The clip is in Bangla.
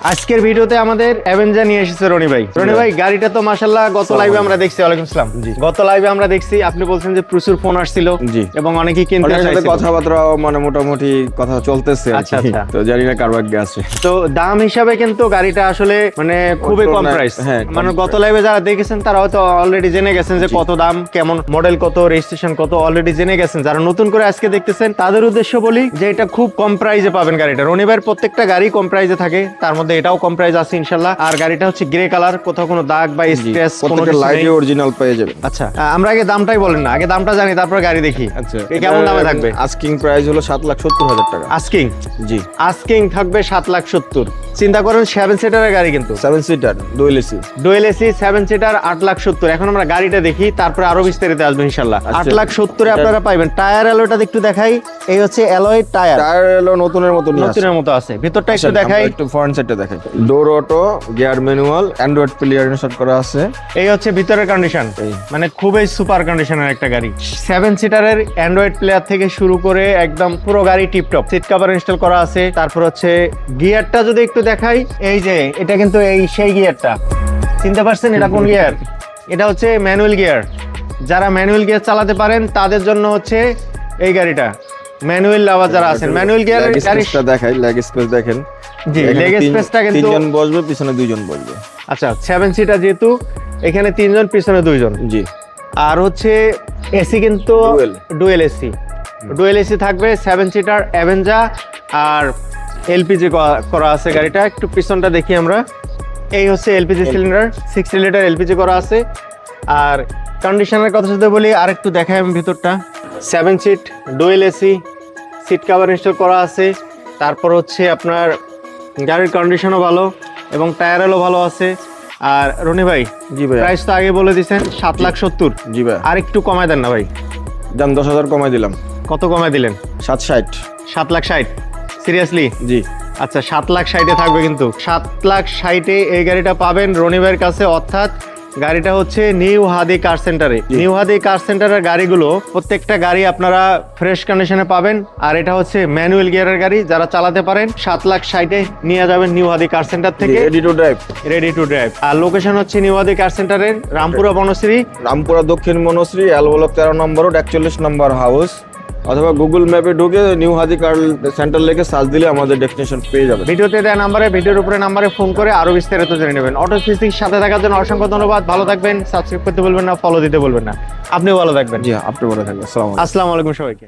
আজকের ভিডিওতে আমাদের অ্যাভেঞ্জার নিয়ে এসেছে রনি ভাই। রনি ভাই গাড়িটা তো মাশাল্লাহ গত লাইভে আমরা দেখছি ওয়ালাইকুম আসসালাম জি। গত লাইভে আমরা দেখছি আপনি বলছেন যে প্রচুর ফোন আসছিল। এবং অনেকেই কিনতে চাইছিল। কথাবার্তাও মানে মোটামুটি কথা চলতেছে আচ্ছা, আচ্ছা। তো জানি না কার ভাগ্যে আছে। তো দাম হিসাবে কিন্তু গাড়িটা আসলে মানে খুবই কম প্রাইস হ্যাঁ, মানে গত লাইভে যারা দেখেছেন তারা হয়তো অলরেডি জেনে গেছেন যে কত দাম কেমন মডেল কত রেজিস্ট্রেশন কত অলরেডি জেনে গেছেন। যারা নতুন করে আজকে দেখতেছেন তাদের উদ্দেশ্য বলি যে এটা খুব কম প্রাইজে পাবেন গাড়িটা। রনিবার প্রত্যেকটা গাড়ি কম প্রাইজে থাকে তার মধ্যে এটাও কম প্রাইস আছে ইনশাল্লাহ। আর গাড়িটা হচ্ছে গ্রে কালার কোথাও কোনো দাগ বা স্ক্র্যাচ কোনো লাইটে অরিজিনাল পেয়ে যাবে আচ্ছা আমরা আগে দামটাই বলেন না আগে দামটা জানি তারপর গাড়ি দেখি। আচ্ছা কেমন দামে থাকবে? আস্কিং প্রাইস হলো সাত লাখ সত্তর হাজার টাকা। আস্কিং জি। আস্কিং থাকবে সাত লাখ সত্তর। চিন্তা করেন সেভেন সিটারের গাড়ি কিন্তু। সেভেন সিটার দুই AC dual AC seven seater আট লাখ সত্তর। এখন আমরা গাড়িটা দেখি তারপরে আরও বিস্তারিত আসবে ইনশাল্লাহ। আচ্ছা। আট লাখ সত্তরে আপনারা পাইবেন। টায়ার অ্যালোটা একটু দেখাই এই হচ্ছে অ্যালয় টায়ার টায়ার হলো নতুনের মতো। নতুনের মতো আছে। ভিতরটা একটু দেখাই। একটু ফ্রন্ট সাইডটা দেখাই door auto gear manual android player install করা আছে। এই হচ্ছে ভিতরের কন্ডিশন মানে খুবই সুপার কন্ডিশনের একটা গাড়ি। সেভেন সিটারের অ্যান্ড্রয়েড প্লেয়ার থেকে শুরু করে একদম পুরো গাড়ি টিপটপ সিট কভার ইনস্টল করা আছে। তারপর হচ্ছে গিয়ারটা যদি একটু দেখাই এই যে এটা কিন্তু এই সেই গিয়ারটা চিনতে পারছেন এটা কোন গিয়ার এটা হচ্ছে ম্যানুয়াল গিয়ার যারা ম্যানুয়াল গিয়ার চালাতে পারেন তাদের জন্য হচ্ছে এই গাড়িটা। ম্যানুয়াল লাভার যারা আছেন। ম্যানুয়াল গিয়ার গাড়ি দেখাই লেগ স্পেস দেখেন। জি লেগ স্পেসটা কিন্তু তিনজন বসবে পিছনে দুইজন বসবে। আচ্ছা সেভেন সিটার যেহেতু এখানে তিনজন পিছনে দুইজন। জি। আর হচ্ছে এসি কিন্তু ডুয়েল এসি। ডুয়েল এসি থাকবে সেভেন সিটার অ্যাভেঞ্জা আর এলপিজি করা আছে গাড়িটা। একটু পিছনটা দেখি আমরা। এই হচ্ছে LPG cylinder sixty litre LPG করা আছে। আর কন্ডিশনের কথা যদি বলি আর একটু দেখাই আমি ভিতরটা। Seven seat dual AC seat cover install করা আছে। তারপর হচ্ছে আপনার গাড়ির কন্ডিশনও ভালো এবং টায়ারেলও ভালো আছে। আর রনি ভাই জি ভাই প্রাইস তো আগে বলে দিয়েছেন সাত লাখ সত্তর। জি ভাই আর একটু কমায় দেন না ভাই। দাম দশ হাজার কমায় দিলাম। কত কমায় দিলেন? সাত ষাট। সাত লাখ ষাট। সিরিয়াসলি জি। আচ্ছা সাত লাখ ষাটে থাকবে কিন্তু। সাত লাখ ষাটে এই গাড়িটা পাবেন রনি ভাইয়ের কাছে অর্থাৎ গাড়িটা হচ্ছে নিউ হাদি কার সেন্টারে নিউ হাদি কার সেন্টারের গাড়িগুলো প্রত্যেকটা গাড়ি আপনারা ফ্রেশ কন্ডিশনে পাবেন। আর এটা হচ্ছে ম্যানুয়াল গিয়ারের গাড়ি যারা চালাতে পারেন সাত লাখ ষাটে নিয়ে যাবেন নিউ হাদি কার সেন্টার থেকে। Ready to drive ready to drive R location হচ্ছে নিউ হাদি কার সেন্টারের রামপুরা বনশ্রী। রামপুরা দক্ষিণ মনশ্রী অ্যালবলক তেরো নম্বর রোড একচল্লিশ নম্বর হাউস অথবা গুগল ম্যাপে ঢুকে নিউ হাজি কার্ল সেন্টার লেগে সার্চ দিলে আমাদের ডেস্টিনেশন পেয়ে যাবে। ভিডিওতে দেওয়া নাম্বারে ভিডিওর উপরে নাম্বারে ফোন করে আরও বিস্তারিত জেনে নেবেন। অটো ফিজিক্স সাথে থাকার জন্য অসংখ্য ধন্যবাদ। ভালো থাকবেন সাবস্ক্রাইব করতে বলবেন না ফলো দিতে বলবেন না। আপনিও ভালো থাকবেন। জি আপনি ভালো থাকবেন। আসসালামু আলাইকুম। আসসালামু আলাইকুম সবাইকে।